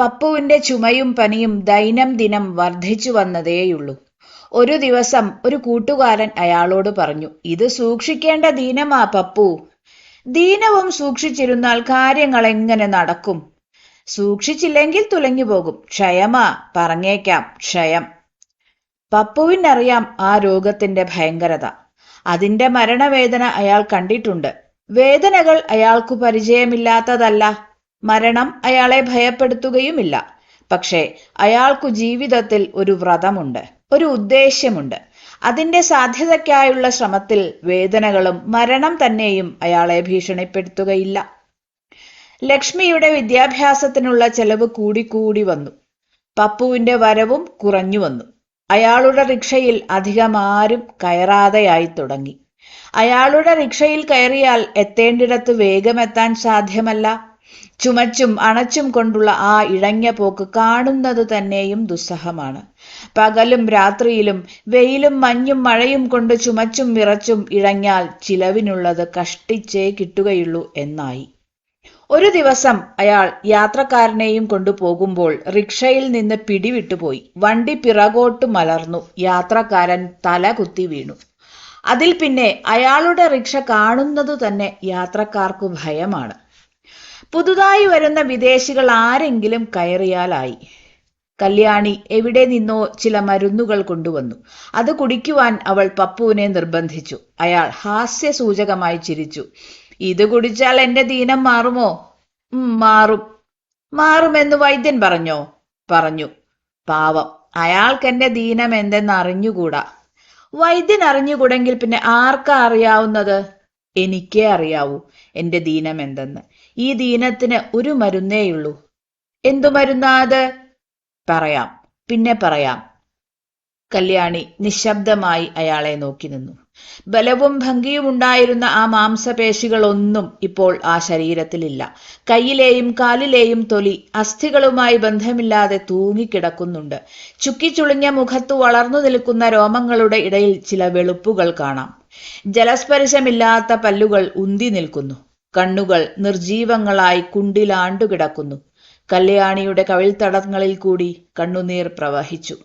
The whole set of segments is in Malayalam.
പപ്പുവിന്റെ ചുമയും പനിയും ദൈനംദിനം വർദ്ധിച്ചു വന്നതേയുള്ളൂ. ഒരു ദിവസം ഒരു കൂട്ടുകാരൻ അയാളോട് പറഞ്ഞു ഇത് സൂക്ഷിക്കേണ്ട ദീനമാ പപ്പു. ദീനവും സൂക്ഷിച്ചിരുന്നാൽ കാര്യങ്ങൾ എങ്ങനെ നടക്കും? സൂക്ഷിച്ചില്ലെങ്കിൽ തുലഞ്ഞു പോകും. ക്ഷയമാ പറഞ്ഞേക്കാം ക്ഷയം. പപ്പുവിനറിയാം ആ രോഗത്തിന്റെ ഭയങ്കരത. അതിന്റെ മരണവേദന അയാൾ കണ്ടിട്ടുണ്ട്. വേദനകൾ അയാൾക്കു പരിചയമില്ലാത്തതല്ല. മരണം അയാളെ ഭയപ്പെടുത്തുകയുമില്ല. പക്ഷേ അയാൾക്കു ജീവിതത്തിൽ ഒരു വ്രതമുണ്ട് ഒരു ഉദ്ദേശ്യമുണ്ട്. അതിന്റെ സാധ്യതയ്ക്കായുള്ള ശ്രമത്തിൽ വേദനകളും മരണം തന്നെയും അയാളെ ഭീഷണിപ്പെടുത്തുകയില്ല. ലക്ഷ്മിയുടെ വിദ്യാഭ്യാസത്തിനുള്ള ചെലവ് കൂടിക്കൂടി വന്നു. പപ്പുവിന്റെ വരവും കുറഞ്ഞു വന്നു. അയാളുടെ റിക്ഷയിൽ അധികം ആരും കയറാതെയായി തുടങ്ങി. അയാളുടെ റിക്ഷയിൽ കയറിയാൽ എത്തേണ്ടിടത്ത് വേഗമെത്താൻ സാധ്യമല്ല. ചുമച്ചും അണച്ചും കൊണ്ടുള്ള ആ ഇഴഞ്ഞ പോക്ക് കാണുന്നത് തന്നെയും ദുസ്സഹമാണ്. പകലും രാത്രിയിലും വെയിലും മഞ്ഞും മഴയും കൊണ്ട് ചുമച്ചും വിറച്ചും ഇഴഞ്ഞാൽ ചിലവിനുള്ളത് കഷ്ടിച്ചേ കിട്ടുകയുള്ളൂ എന്നായി. ഒരു ദിവസം അയാൾ യാത്രക്കാരനെയും കൊണ്ടുപോകുമ്പോൾ റിക്ഷയിൽ നിന്ന് പിടിവിട്ടുപോയി വണ്ടി പിറകോട്ട് മലർന്നു. യാത്രക്കാരൻ തല കുത്തി വീണു. അതിൽ പിന്നെ അയാളുടെ റിക്ഷ കാണുന്നത് തന്നെ യാത്രക്കാർക്ക് ഭയമാണ്. പുതുതായി വരുന്ന വിദേശികൾ ആരെങ്കിലും കയറിയാലായി. കല്യാണി എവിടെ നിന്നോ ചില മരുന്നുകൾ കൊണ്ടുവന്നു. അത് കുടിക്കുവാൻ അവൾ പപ്പുവിനെ നിർബന്ധിച്ചു. അയാൾ ഹാസ്യ സൂചകമായി ചിരിച്ചു. ഇത് കുടിച്ചാൽ എന്റെ ദീനം മാറുമോ? മാറും. മാറുമെന്ന് വൈദ്യൻ പറഞ്ഞോ? പറഞ്ഞു. പാവം അയാൾക്ക് എന്റെ ദീനം എന്തെന്ന് അറിഞ്ഞുകൂടാ? വൈദ്യൻ അറിഞ്ഞുകൂടെങ്കിൽ പിന്നെ ആർക്കാ അറിയാവുന്നത്? എനിക്കേ അറിയാവൂ എന്റെ ദീനം എന്തെന്ന്. ഈ ദീനത്തിന് ഒരു മരുന്നേയുള്ളൂ എന്തു മരുന്നാ അത്? പറയാം. പിന്നെ പറയാം. കല്യാണി നിശബ്ദമായി അയാളെ നോക്കി നിന്നു. ബലവും ഭംഗിയും ഉണ്ടായിരുന്ന ആ മാംസപേശികളൊന്നും ഇപ്പോൾ ആ ശരീരത്തിലില്ല. കയ്യിലെയും കാലിലെയും തൊലി അസ്ഥികളുമായി ബന്ധമില്ലാതെ തൂങ്ങിക്കിടക്കുന്നുണ്ട്. ചുക്കിച്ചുളിഞ്ഞ മുഖത്തു വളർന്നു നിൽക്കുന്ന രോമങ്ങളുടെ ഇടയിൽ ചില വെളുപ്പുകൾ കാണാം. ജലസ്പർശമില്ലാത്ത പല്ലുകൾ ഉന്തി നിൽക്കുന്നു. കണ്ണുകൾ നിർജീവങ്ങളായി കുണ്ടിലാണ്ടു കുണ്ടിലാണ്ടുകിടക്കുന്നു കല്യാണിയുടെ കവിൾത്തടങ്ങളിൽ കൂടി കണ്ണുനീർ പ്രവഹിച്ചു.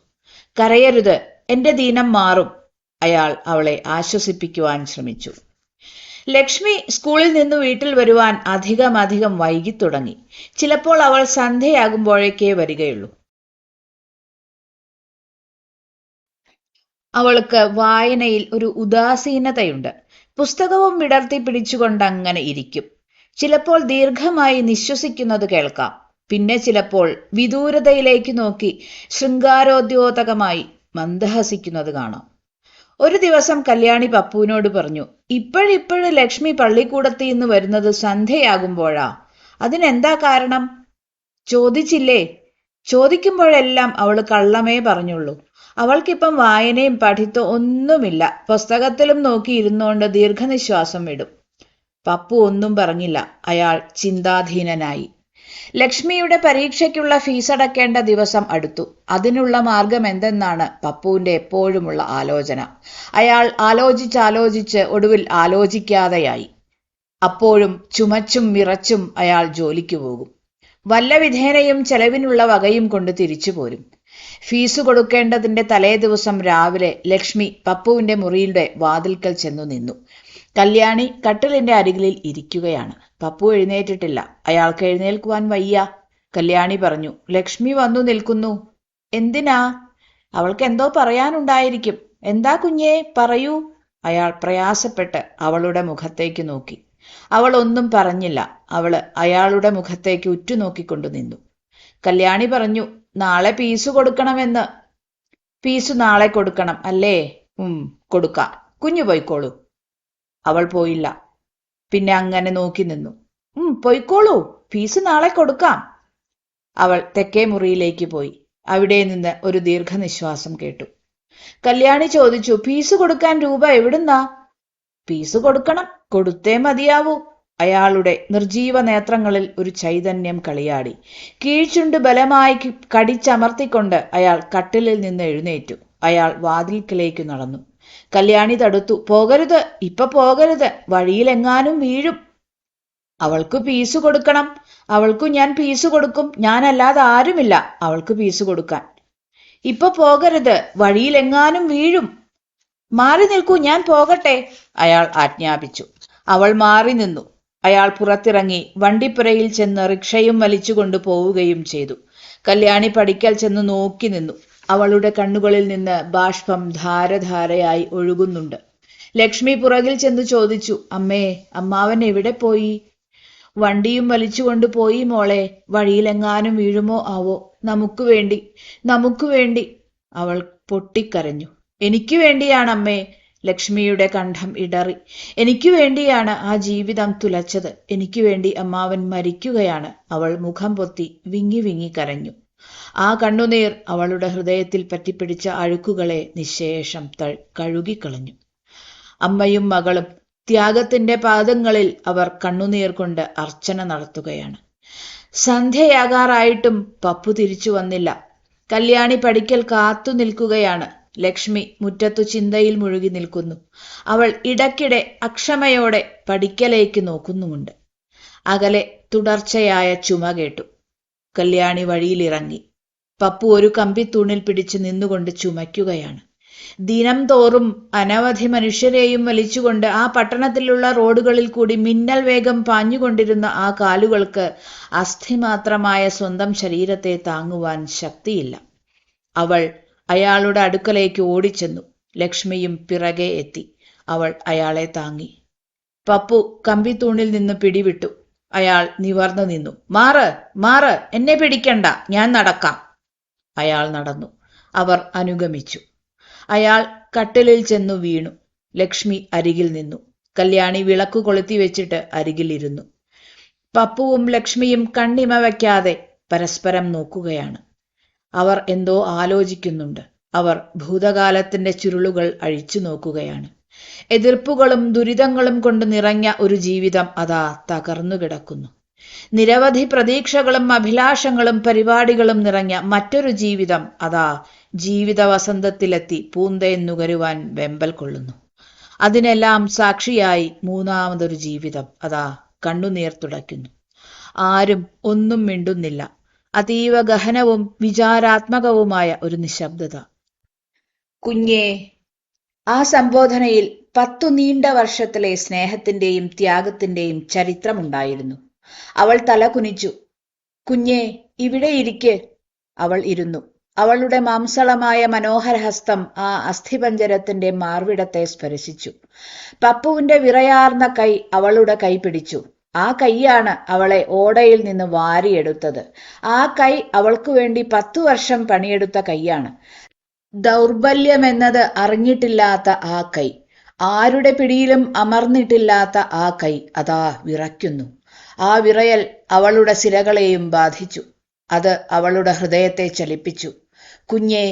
കരയരുത് എന്റെ ദീനം മാറും അയാൾ അവളെ ആശ്വസിപ്പിക്കുവാൻ ശ്രമിച്ചു. ലക്ഷ്മി സ്കൂളിൽ നിന്ന് വീട്ടിൽ വരുവാൻ അധികം അധികം വൈകി തുടങ്ങി ചിലപ്പോൾ അവൾ സന്ധ്യയാകുമ്പോഴേക്കേ വരികയുള്ളൂ. അവൾക്ക് വായനയിൽ ഒരു ഉദാസീനതയുണ്ട്. പുസ്തകവും വിടർത്തി പിടിച്ചുകൊണ്ട് അങ്ങനെ ഇരിക്കും. ചിലപ്പോൾ ദീർഘമായി നിശ്വസിക്കുന്നത് കേൾക്കാം. പിന്നെ ചിലപ്പോൾ വിദൂരതയിലേക്ക് നോക്കി ശൃംഗാരോദ്യോതകമായി മന്ദഹസിക്കുന്നത് കാണാം. ഒരു ദിവസം കല്യാണി പപ്പുവിനോട് പറഞ്ഞു ഇപ്പോഴിപ്പോഴും ലക്ഷ്മി പള്ളിക്കൂടത്തിൽ നിന്ന് വരുന്നത് സന്ധ്യയാകുമ്പോഴാ. അതിനെന്താ കാരണം? ചോദിച്ചില്ലേ? ചോദിക്കുമ്പോഴെല്ലാം അവൾ കള്ളമേ പറഞ്ഞുള്ളൂ. അവൾക്കിപ്പം വായനയും പഠിത്തവും ഒന്നുമില്ല. പുസ്തകത്തിലും നോക്കി ഇരുന്നുകൊണ്ട് ദീർഘനിശ്വാസം വിടും. പപ്പു ഒന്നും പറഞ്ഞില്ല. അയാൾ ചിന്താധീനനായി. ലക്ഷ്മിയുടെ പരീക്ഷയ്ക്കുള്ള ഫീസ് അടക്കേണ്ട ദിവസം അടുത്തു. അതിനുള്ള മാർഗം എന്തെന്നാണ് പപ്പുവിന്റെ എപ്പോഴുമുള്ള ആലോചന. അയാൾ ആലോചിച്ചാലോചിച്ച് ഒടുവിൽ ആലോചിക്കാതെയായി. അപ്പോഴും ചുമച്ചും വിറച്ചും അയാൾ ജോലിക്ക് പോകും. വല്ല വിധേനയും ചെലവിനുള്ള വകയും കൊണ്ട് തിരിച്ചു പോരും. ഫീസ് കൊടുക്കേണ്ടതിന്റെ തലേ ദിവസം രാവിലെ ലക്ഷ്മി പപ്പുവിന്റെ മുറിയുടെ വാതിൽക്കൽ ചെന്നു നിന്നു. കല്യാണി കട്ടിലിന്റെ അരികിലിൽ ഇരിക്കുകയാണ്. പപ്പു എഴുന്നേറ്റിട്ടില്ല. അയാൾക്ക് എഴുന്നേൽക്കുവാൻ വയ്യ. കല്യാണി പറഞ്ഞു ലക്ഷ്മി വന്നു നിൽക്കുന്നു. എന്തിനാ? അവൾക്ക് എന്തോ പറയാനുണ്ടായിരിക്കും. എന്താ കുഞ്ഞേ? പറയൂ. അയാൾ പ്രയാസപ്പെട്ട് അവളുടെ മുഖത്തേക്ക് നോക്കി. അവൾ ഒന്നും പറഞ്ഞില്ല. അവൾ അയാളുടെ മുഖത്തേക്ക് ഉറ്റുനോക്കിക്കൊണ്ടു നിന്നു. കല്യാണി പറഞ്ഞു നാളെ പീസ് കൊടുക്കണമെന്ന്. പീസ് നാളെ കൊടുക്കണം അല്ലേ? ഉം കൊടുക്കാം. കുഞ്ഞു പോയിക്കോളൂ. അവൾ പോയില്ല. പിന്നെ അങ്ങനെ നോക്കി നിന്നു. ഉം പോയിക്കോളൂ. ഫീസ് നാളെ കൊടുക്കാം. അവൾ തെക്കേ മുറിയിലേക്ക് പോയി. അവിടെ നിന്ന് ഒരു ദീർഘനിശ്വാസം കേട്ടു. കല്യാണി ചോദിച്ചു ഫീസ് കൊടുക്കാൻ രൂപ എവിടുന്നാ? ഫീസ് കൊടുക്കണം. കൊടുത്തേ മതിയാവൂ. അയാളുടെ നിർജീവ നേത്രങ്ങളിൽ ഒരു ചൈതന്യം കളിയാടി. കീഴ്ചുണ്ട് ബലമായി കടിച്ചമർത്തിക്കൊണ്ട് അയാൾ കട്ടിലിൽ നിന്ന് എഴുന്നേറ്റു. അയാൾ വാതിൽക്കിലേക്ക് നടന്നു. കല്യാണി തടുത്തു. പോകരുത്. ഇപ്പൊ പോകരുത്. വഴിയിലെങ്ങാനും വീഴും. അവൾക്ക് പീസ് കൊടുക്കണം. അവൾക്കു ഞാൻ പീസ് കൊടുക്കും. ഞാനല്ലാതെ ആരുമില്ല. അവൾക്ക് പീസ് കൊടുക്കാൻ. ഇപ്പൊ പോകരുത്. വഴിയിലെങ്ങാനും വീഴും. മാറി നിൽക്കൂ. ഞാൻ പോകട്ടെ. അയാൾ ആജ്ഞാപിച്ചു. അവൾ മാറി നിന്നു. അയാൾ പുറത്തിറങ്ങി വണ്ടിപ്പുരയിൽ ചെന്ന് റിക്ഷയും വലിച്ചുകൊണ്ട് പോവുകയും ചെയ്തു. കല്യാണി പഠിക്കൽ ചെന്ന് നോക്കി നിന്നു. അവളുടെ കണ്ണുകളിൽ നിന്ന് ബാഷ്പം ധാരധാരയായി ഒഴുകുന്നുണ്ട്. ലക്ഷ്മി പുറകിൽ ചെന്ന് ചോദിച്ചു അമ്മേ അമ്മാവൻ എവിടെ പോയി? വണ്ടിയും വലിച്ചുകൊണ്ട് പോയി മോളെ. വഴിയിലെങ്ങാനും വീഴുമോ ആവോ? നമുക്ക് വേണ്ടി നമുക്ക് വേണ്ടി അവൾ പൊട്ടിക്കരഞ്ഞു. എനിക്ക് വേണ്ടിയാണ് അമ്മേ ലക്ഷ്മിയുടെ കണ്ഠം ഇടറി. എനിക്ക് വേണ്ടിയാണ് ആ ജീവിതം തുലച്ചത്. എനിക്ക് വേണ്ടി അമ്മാവൻ മരിക്കുകയാണ്. അവൾ മുഖം പൊത്തി വിങ്ങി വിങ്ങി കരഞ്ഞു. ആ കണ്ണുനീർ അവളുടെ ഹൃദയത്തിൽ പറ്റിപ്പിടിച്ച അഴുക്കുകളെ നിശേഷം ത കഴുകിക്കളഞ്ഞു. അമ്മയും മകളും ത്യാഗത്തിന്റെ പാദങ്ങളിൽ അവർ കണ്ണുനീർ കൊണ്ട് അർച്ചന നടത്തുകയാണ്. സന്ധ്യയാകാറായിട്ടും പപ്പു തിരിച്ചു വന്നില്ല. കല്യാണി പടിക്കൽ കാത്തു നിൽക്കുകയാണ്. ലക്ഷ്മി മുറ്റത്തു ചിന്തയിൽ മുഴുകി നിൽക്കുന്നു. അവൾ ഇടയ്ക്കിടെ അക്ഷമയോടെ പടിക്കലേക്ക് നോക്കുന്നുമുണ്ട്. അകലെ തുടർച്ചയായ ചുമ കേട്ടു. കല്യാണി വഴിയിലിറങ്ങി പപ്പു ഒരു കമ്പി തൂണിൽ പിടിച്ച് നിന്നുകൊണ്ട് ചുമയ്ക്കുകയാണ്. ദിനം തോറും അനവധി മനുഷ്യരെയും വലിച്ചുകൊണ്ട് ആ പട്ടണത്തിലുള്ള റോഡുകളിൽ കൂടി മിന്നൽ വേഗം പാഞ്ഞുകൊണ്ടിരുന്ന ആ കാലുകൾക്ക് അസ്ഥിമാത്രമായ സ്വന്തം ശരീരത്തെ താങ്ങുവാൻ ശക്തിയില്ല. അവൾ അയാളുടെ അടുക്കലേക്ക് ഓടിച്ചെന്നു. ലക്ഷ്മിയും പിറകെ എത്തി. അവൾ അയാളെ താങ്ങി. പപ്പു കമ്പിത്തൂണിൽ നിന്ന് പിടിവിട്ടു. അയാൾ നിവർന്നു നിന്നു. മാറ് മാറ് എന്നെ പിടിക്കണ്ട ഞാൻ നടക്കാം. അയാൾ നടന്നു. അവർ അനുഗമിച്ചു. അയാൾ കട്ടിലിൽ ചെന്നു വീണു. ലക്ഷ്മി അരികിൽ നിന്നു. കല്യാണി വിളക്ക് കൊളുത്തി വെച്ചിട്ട് അരികിലിരുന്നു. പപ്പുവും ലക്ഷ്മിയും കണ്ണിമ വയ്ക്കാതെ പരസ്പരം നോക്കുകയാണ്. അവർ എന്തോ ആലോചിക്കുന്നുണ്ട്. അവർ ഭൂതകാലത്തിന്റെ ചുരുളുകൾ അഴിച്ചു നോക്കുകയാണ്. എതിർപ്പുകളും ദുരിതങ്ങളും കൊണ്ട് നിറഞ്ഞ ഒരു ജീവിതം അതാ തകർന്നു കിടക്കുന്നു. നിരവധി പ്രതീക്ഷകളും അഭിലാഷങ്ങളും പരിപാടികളും നിറഞ്ഞ മറ്റൊരു ജീവിതം അതാ ജീവിത വസന്തത്തിലെത്തി പൂന്തേൻ നുകരുവാൻ വെമ്പൽ കൊള്ളുന്നു. അതിനെല്ലാം സാക്ഷിയായി മൂന്നാമതൊരു ജീവിതം അതാ കണ്ണുനീർ തുടയ്ക്കുന്നു. ആരും ഒന്നും മിണ്ടുന്നില്ല. അതീവ ഗഹനവും വിചാരാത്മകവുമായ ഒരു നിശബ്ദത. കുഞ്ഞേ ആ സംബോധനയിൽ പത്തു നീണ്ട വർഷത്തിലെ സ്നേഹത്തിന്റെയും ത്യാഗത്തിന്റെയും ചരിത്രമുണ്ടായിരുന്നു. അവൾ തല കുനിച്ചു. കുഞ്ഞേ ഇവിടെ ഇരിക്കെ. അവൾ ഇരുന്നു. അവളുടെ മാംസളമായ മനോഹരഹസ്തം ആ അസ്ഥിപഞ്ജരത്തിന്റെ മാർവിടത്തെ സ്പർശിച്ചു. പപ്പുവിന്റെ വിറയാർന്ന കൈ അവളുടെ കൈ പിടിച്ചു. ആ കൈയാണ് അവളെ ഓടയിൽ നിന്ന് വാരിയെടുത്തത്. ആ കൈ അവൾക്കു വേണ്ടി പത്തു വർഷം പണിയെടുത്ത കൈയാണ്. ദൗർബല്യമെന്നത് അറിഞ്ഞിട്ടില്ലാത്ത ആ കൈ. ആരുടെ പിടിയിലും അമർന്നിട്ടില്ലാത്ത ആ കൈ അതാ വിറയ്ക്കുന്നു. ആ വിറയൽ അവളുടെ സിരകളെയും ബാധിച്ചു. അത് അവളുടെ ഹൃദയത്തെ ചലിപ്പിച്ചു. കുഞ്ഞെ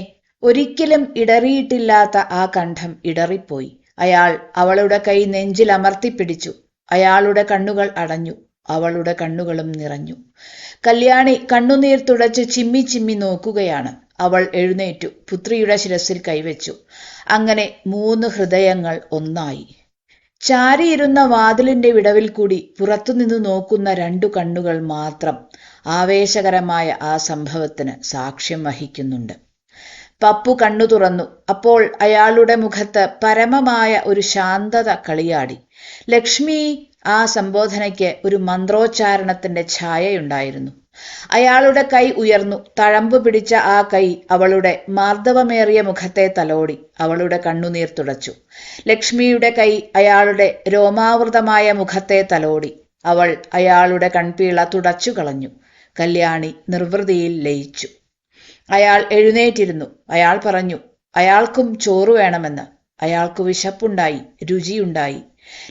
ഒരിക്കലും ഇടറിയിട്ടില്ലാത്ത ആ കണ്ഠം ഇടറിപ്പോയി. അയാൾ അവളുടെ കൈ നെഞ്ചിൽ അമർത്തിപ്പിടിച്ചു അയാളുടെ കണ്ണുകൾ അടഞ്ഞു. അവളുടെ കണ്ണുകളും നിറഞ്ഞു. കല്യാണി കണ്ണുനീർ തുടച്ച് ചിമ്മി ചിമ്മി നോക്കുകയാണ്. അവൾ എഴുന്നേറ്റു. പുത്രിയുടെ ശിരസിൽ കൈവച്ചു. അങ്ങനെ മൂന്ന് ഹൃദയങ്ങൾ ഒന്നായി. ചാരിയിരുന്ന വാതിലിന്റെ വിടവിൽ കൂടി പുറത്തുനിന്ന് നോക്കുന്ന രണ്ടു കണ്ണുകൾ മാത്രം ആവേശകരമായ ആ സംഭവത്തിന് സാക്ഷ്യം വഹിക്കുന്നുണ്ട്. പപ്പു കണ്ണു തുറന്നു. അപ്പോൾ അയാളുടെ മുഖത്ത് പരമമായ ഒരു ശാന്തത കളിയാടി. ലക്ഷ്മി ആ സംബോധനയ്ക്ക് ഒരു മന്ത്രോച്ചാരണത്തിന്റെ ഛായയുണ്ടായിരുന്നു. അയാളുടെ കൈ ഉയർന്നു. തഴമ്പ് പിടിച്ച ആ കൈ അവളുടെ മാർദ്ദവമേറിയ മുഖത്തെ തലോടി അവളുടെ കണ്ണുനീർ തുടച്ചു. ലക്ഷ്മിയുടെ കൈ അയാളുടെ രോമാവൃതമായ മുഖത്തെ തലോടി അവൾ അയാളുടെ കൺപീള തുടച്ചു കളഞ്ഞു. കല്യാണി നിർവൃതിയിൽ ലയിച്ചു. അയാൾ എഴുന്നേറ്റിരുന്നു. അയാൾ പറഞ്ഞു അയാൾക്കും ചോറ് വേണമെന്ന്. അയാൾക്ക് വിശപ്പുണ്ടായി രുചിയുണ്ടായി.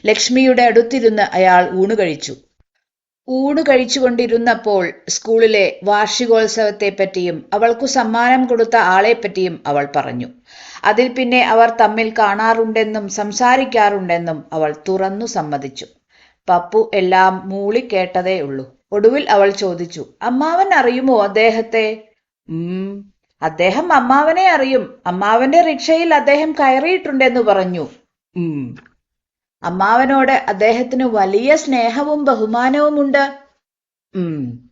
ലക്ഷ്മിയുടെ അടുത്തിരുന്ന് അയാൾ ഊണ് കഴിച്ചു. ഊണ് കഴിച്ചുകൊണ്ടിരുന്നപ്പോൾ സ്കൂളിലെ വാർഷികോത്സവത്തെ പറ്റിയും അവൾക്കു സമ്മാനം കൊടുത്ത ആളെ പറ്റിയും അവൾ പറഞ്ഞു. അതിൽ പിന്നെ അവർ തമ്മിൽ കാണാറുണ്ടെന്നും സംസാരിക്കാറുണ്ടെന്നും അവൾ തുറന്നു സമ്മതിച്ചു. പപ്പു എല്ലാം മൂളി കേട്ടതേ ഉള്ളൂ. ഒടുവിൽ അവൾ ചോദിച്ചു അമ്മാവൻ അറിയുമോ അദ്ദേഹത്തെ? ഉം അദ്ദേഹം അമ്മാവനെ അറിയും. അമ്മാവന്റെ റിക്ഷയിൽ അദ്ദേഹം കയറിയിട്ടുണ്ടെന്ന് പറഞ്ഞു. ഉം അമ്മാവനോട് അദ്ദേഹത്തിന് വലിയ സ്നേഹവും ബഹുമാനവുമുണ്ട്. ഉം.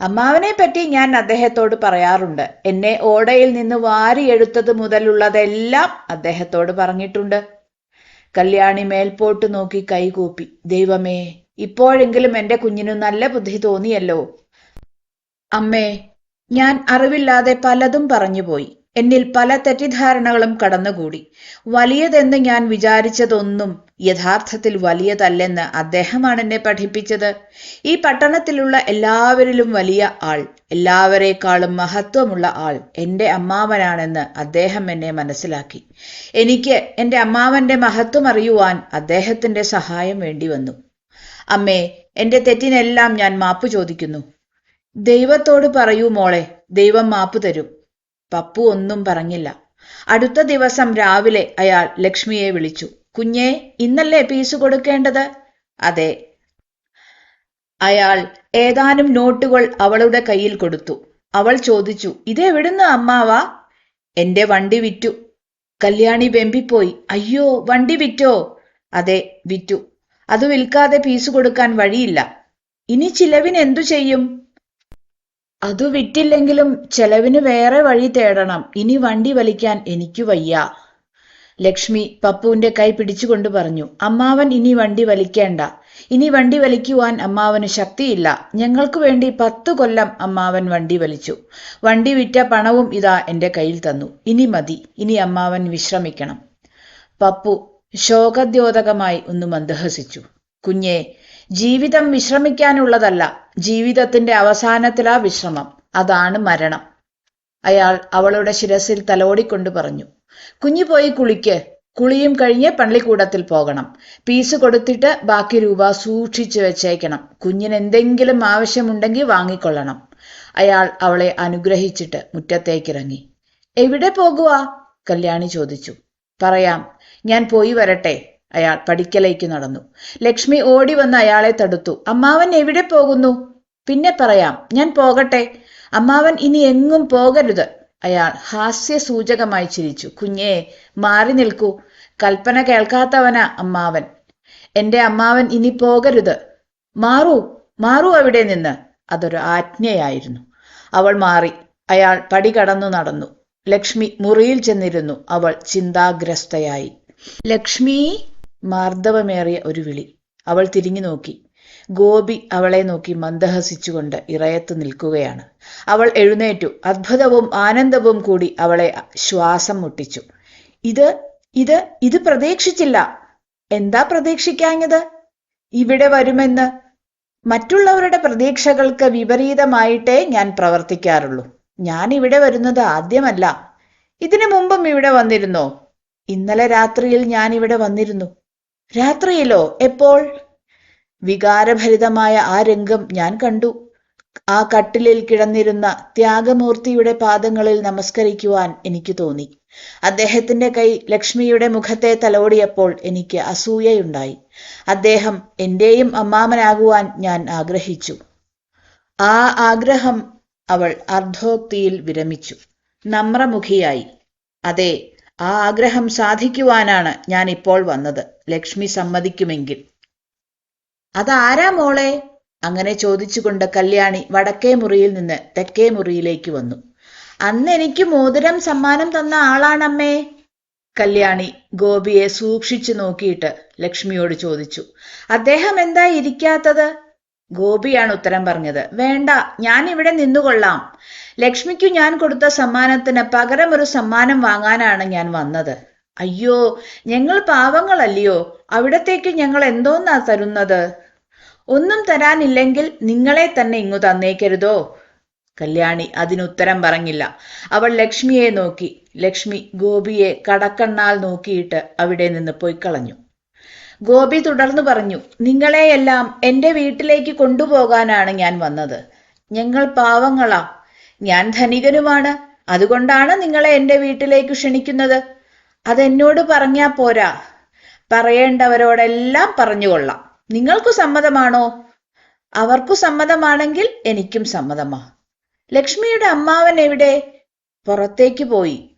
അമ്മാവനെ പറ്റി ഞാൻ അദ്ദേഹത്തോട് പറയാറുണ്ട്. എന്നെ ഓടയിൽ നിന്ന് വാരിയെടുത്തത് മുതലുള്ളതെല്ലാം അദ്ദേഹത്തോട് പറഞ്ഞിട്ടുണ്ട്. കല്യാണി മേൽപോട്ട് നോക്കി കൈകൂപ്പി ദൈവമേ ഇപ്പോഴെങ്കിലും എന്റെ കുഞ്ഞിന് നല്ല ബുദ്ധി തോന്നിയല്ലോ. അമ്മേ ഞാൻ അറിവില്ലാതെ പലതും പറഞ്ഞുപോയി. എന്നിൽ പല തെറ്റിദ്ധാരണകളും കടന്നുകൂടി. വലിയതെന്ന് ഞാൻ വിചാരിച്ചതൊന്നും യഥാർത്ഥത്തിൽ വലിയതല്ലെന്ന് അദ്ദേഹമാണ് എന്നെ പഠിപ്പിച്ചത്. ഈ പട്ടണത്തിലുള്ള എല്ലാവരിലും വലിയ ആൾ എല്ലാവരേക്കാളും മഹത്വമുള്ള ആൾ എന്റെ അമ്മാവനാണെന്ന് അദ്ദേഹം എന്നെ മനസ്സിലാക്കി. എനിക്ക് എന്റെ അമ്മാവന്റെ മഹത്വം അറിയുവാൻ അദ്ദേഹത്തിന്റെ സഹായം വേണ്ടി വന്നു. അമ്മേ എന്റെ തെറ്റിനെല്ലാം ഞാൻ മാപ്പ് ചോദിക്കുന്നു. ദൈവത്തോട് പറയൂ മോളെ ദൈവം മാപ്പ് തരും. പപ്പു ഒന്നും പറഞ്ഞില്ല. അടുത്ത ദിവസം രാവിലെ അയാൾ ലക്ഷ്മിയെ വിളിച്ചു. കുഞ്ഞേ ഇന്നല്ലേ പീസ് കൊടുക്കേണ്ടത്? അതെ. അയാൾ ഏതാനും നോട്ടുകൾ അവളുടെ കയ്യിൽ കൊടുത്തു. അവൾ ചോദിച്ചു ഇതെവിടുന്ന് അമ്മാവാ? എന്റെ വണ്ടി വിറ്റു. കല്യാണി വെമ്പിപ്പോയി. അയ്യോ വണ്ടി വിറ്റോ? അതെ വിറ്റു. അത് വിൽക്കാതെ പീസ് കൊടുക്കാൻ വഴിയില്ല. ഇനി ചിലവിന് എന്തു ചെയ്യും? അതു വിറ്റില്ലെങ്കിലും ചെലവിന് വേറെ വഴി തേടണം. ഇനി വണ്ടി വലിക്കാൻ എനിക്ക് വയ്യ. ലക്ഷ്മി പപ്പുവിന്റെ കൈ പിടിച്ചുകൊണ്ട് പറഞ്ഞു അമ്മാവൻ ഇനി വണ്ടി വലിക്കേണ്ട. ഇനി വണ്ടി വലിക്കുവാൻ അമ്മാവന് ശക്തിയില്ല. ഞങ്ങൾക്കു വേണ്ടി പത്തു കൊല്ലം അമ്മാവൻ വണ്ടി വലിച്ചു. വണ്ടി വിറ്റ പണവും ഇതാ എന്റെ കയ്യിൽ തന്നു. ഇനി മതി. ഇനി അമ്മാവൻ വിശ്രമിക്കണം. പപ്പു ശോകദ്യോതകമായി ഒന്ന് മന്ദഹസിച്ചു. കുഞ്ഞെ ജീവിതം വിശ്രമിക്കാനുള്ളതല്ല ജീവിതത്തിന്റെ അവസാനത്തിലാ വിശ്രമം. അതാണ് മരണം. അയാൾ അവളുടെ ശിരസിൽ തലോടിക്കൊണ്ട് പറഞ്ഞു കുഞ്ഞു പോയി കുളിക്ക്. കുളിയും കഴിഞ്ഞ് പള്ളിക്കൂടത്തിൽ പോകണം. പീസ് കൊടുത്തിട്ട് ബാക്കി രൂപ സൂക്ഷിച്ചു വെച്ചേക്കണം. കുഞ്ഞിന് എന്തെങ്കിലും ആവശ്യമുണ്ടെങ്കിൽ വാങ്ങിക്കൊള്ളണം. അയാൾ അവളെ അനുഗ്രഹിച്ചിട്ട് മുറ്റത്തേക്കിറങ്ങി. എവിടെ പോകുക കല്യാണി ചോദിച്ചു. പറയാം. ഞാൻ പോയി വരട്ടെ. അയാൾ പഠിക്കലേക്ക് നടന്നു. ലക്ഷ്മി ഓടി വന്ന് അയാളെ തടുത്തു. അമ്മാവൻ എവിടെ പോകുന്നു? പിന്നെ പറയാം. ഞാൻ പോകട്ടെ. അമ്മാവൻ ഇനി എങ്ങും പോകരുത്. അയാൾ ഹാസ്യസൂചകമായി ചിരിച്ചു. കുഞ്ഞേ മാറി നിൽക്കൂ. കൽപ്പന കേൾക്കാത്തവനാ അമ്മാവൻ. എന്റെ അമ്മാവൻ ഇനി പോകരുത്. മാറൂ മാറൂ അവിടെ നിന്ന്. അതൊരു ആജ്ഞയായിരുന്നു. അവൾ മാറി. അയാൾ പടി കടന്നു നടന്നു. ലക്ഷ്മി മുറിയിൽ ചെന്നിരുന്നു. അവൾ ചിന്താഗ്രസ്തയായി. ലക്ഷ്മി? മാർദ്ദവമേറിയ ഒരു വിളി. അവൾ തിരിഞ്ഞു നോക്കി. ഗോപി അവളെ നോക്കി മന്ദഹസിച്ചുകൊണ്ട് ഇറയത്ത് നിൽക്കുകയാണ്. അവൾ എഴുന്നേറ്റു. അത്ഭുതവും ആനന്ദവും കൂടി അവളെ ശ്വാസം മുട്ടിച്ചു. ഇത് ഇത് ഇത് പ്രതീക്ഷിച്ചില്ല. എന്താ പ്രതീക്ഷിക്കാഞ്ഞത്? ഇവിടെ വരുമെന്ന് മറ്റുള്ളവരുടെ പ്രതീക്ഷകൾക്ക് വിപരീതമായിട്ടേ ഞാൻ പ്രവർത്തിക്കാറുള്ളൂ. ഞാൻ ഇവിടെ വരുന്നത് ആദ്യമല്ല. ഇതിനു മുമ്പും ഇവിടെ വന്നിരുന്നോ? ഇന്നലെ രാത്രിയിൽ ഞാൻ ഇവിടെ വന്നിരുന്നു. രാത്രിയിലോ? എപ്പോൾ? വികാരഭരിതമായ ആ രംഗം ഞാൻ കണ്ടു. ആ കട്ടിലിൽ കിടന്നിരുന്ന ത്യാഗമൂർത്തിയുടെ പാദങ്ങളിൽ നമസ്കരിക്കുവാൻ എനിക്ക് തോന്നി. അദ്ദേഹത്തിന്റെ കൈ ലക്ഷ്മിയുടെ മുഖത്തെ തലോടിയപ്പോൾ എനിക്ക് അസൂയയുണ്ടായി. അദ്ദേഹം എന്റെയും അമ്മാമനാകുവാൻ ഞാൻ ആഗ്രഹിച്ചു. ആ ആഗ്രഹം അവൾ അർദ്ധോക്തിയിൽ വിരമിച്ചു. നമ്രമുഖിയായി. അതെ ആ ആഗ്രഹം സാധിക്കുവാനാണ് ഞാൻ ഇപ്പോൾ വന്നത്. ലക്ഷ്മി സമ്മതിക്കുമെങ്കിൽ. അതാരാ മോളെ? അങ്ങനെ ചോദിച്ചുകൊണ്ട് കല്യാണി വടക്കേ മുറിയിൽ നിന്ന് തെക്കേ മുറിയിലേക്ക് വന്നു. അന്ന് എനിക്ക് മോതിരം സമ്മാനം തന്ന ആളാണമ്മേ. കല്യാണി ഗോപിയെ സൂക്ഷിച്ചു നോക്കിയിട്ട് ലക്ഷ്മിയോട് ചോദിച്ചു. അദ്ദേഹം എന്താ ഇരിക്കാത്തത്? ഗോപിയാണ് ഉത്തരം പറഞ്ഞത്. വേണ്ട ഞാൻ ഇവിടെ നിന്നുകൊള്ളാം. ലക്ഷ്മിക്കു ഞാൻ കൊടുത്ത സമ്മാനത്തിന് പകരം ഒരു സമ്മാനം വാങ്ങാനാണ് ഞാൻ വന്നത്. അയ്യോ ഞങ്ങൾ പാവങ്ങളല്ലയോ? അവിടത്തേക്ക് ഞങ്ങൾ എന്തോന്നാ തരുന്നത്? ഒന്നും തരാനില്ലെങ്കിൽ നിങ്ങളെ തന്നെ ഇങ്ങു തന്നേക്കരുതോ? കല്യാണി അതിനുത്തരം പറഞ്ഞില്ല. അവൾ ലക്ഷ്മിയെ നോക്കി. ലക്ഷ്മി ഗോപിയെ കടക്കണ്ണാൽ നോക്കിയിട്ട് അവിടെ നിന്ന് പോയി കളഞ്ഞു. ഗോപി തുടർന്നു പറഞ്ഞു നിങ്ങളെയെല്ലാം എന്റെ വീട്ടിലേക്ക് കൊണ്ടുപോകാനാണ് ഞാൻ വന്നത്. ഞങ്ങൾ പാവങ്ങളാ. ഞാൻ ധനികനുമാണ്. അതുകൊണ്ടാണ് നിങ്ങളെ എന്റെ വീട്ടിലേക്ക് ക്ഷണിക്കുന്നത്. അതെന്നോട് പറഞ്ഞാ പോരാ. പറയേണ്ടവരോടെല്ലാം പറഞ്ഞുകൊള്ളാം. നിങ്ങൾക്കു സമ്മതമാണോ? അവർക്കു സമ്മതമാണെങ്കിൽ എനിക്കും സമ്മതമാ. ലക്ഷ്മിയുടെ അമ്മാവൻ എവിടെ? പുറത്തേക്ക് പോയി.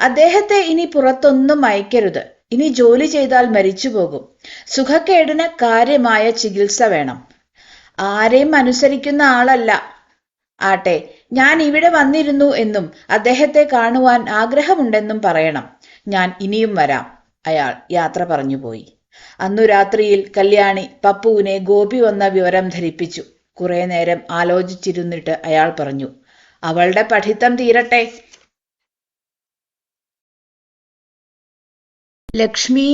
അദ്ദേഹത്തെ ഇനി പുറത്തൊന്നും അയക്കരുത്. ഇനി ജോലി ചെയ്താൽ മരിച്ചു പോകും സുഖക്കേടിന് കാര്യമായ ചികിത്സ വേണം. ആരെയും അനുസരിക്കുന്ന ആളല്ല. ആട്ടെ ഞാൻ ഇവിടെ വന്നിരുന്നു എന്നും അദ്ദേഹത്തെ കാണുവാൻ ആഗ്രഹമുണ്ടെന്നും പറയണം. ഞാൻ ഇനിയും വരാം. അയാൾ യാത്ര പറഞ്ഞുപോയി. അന്നു രാത്രിയിൽ കല്യാണി പപ്പുവിനെ ഗോപി വന്ന വിവരം ധരിപ്പിച്ചു. കുറെ നേരം ആലോചിച്ചിരുന്നിട്ട് അയാൾ പറഞ്ഞു അവളുടെ പഠിത്തം തീരട്ടെ. ലക്ഷ്മി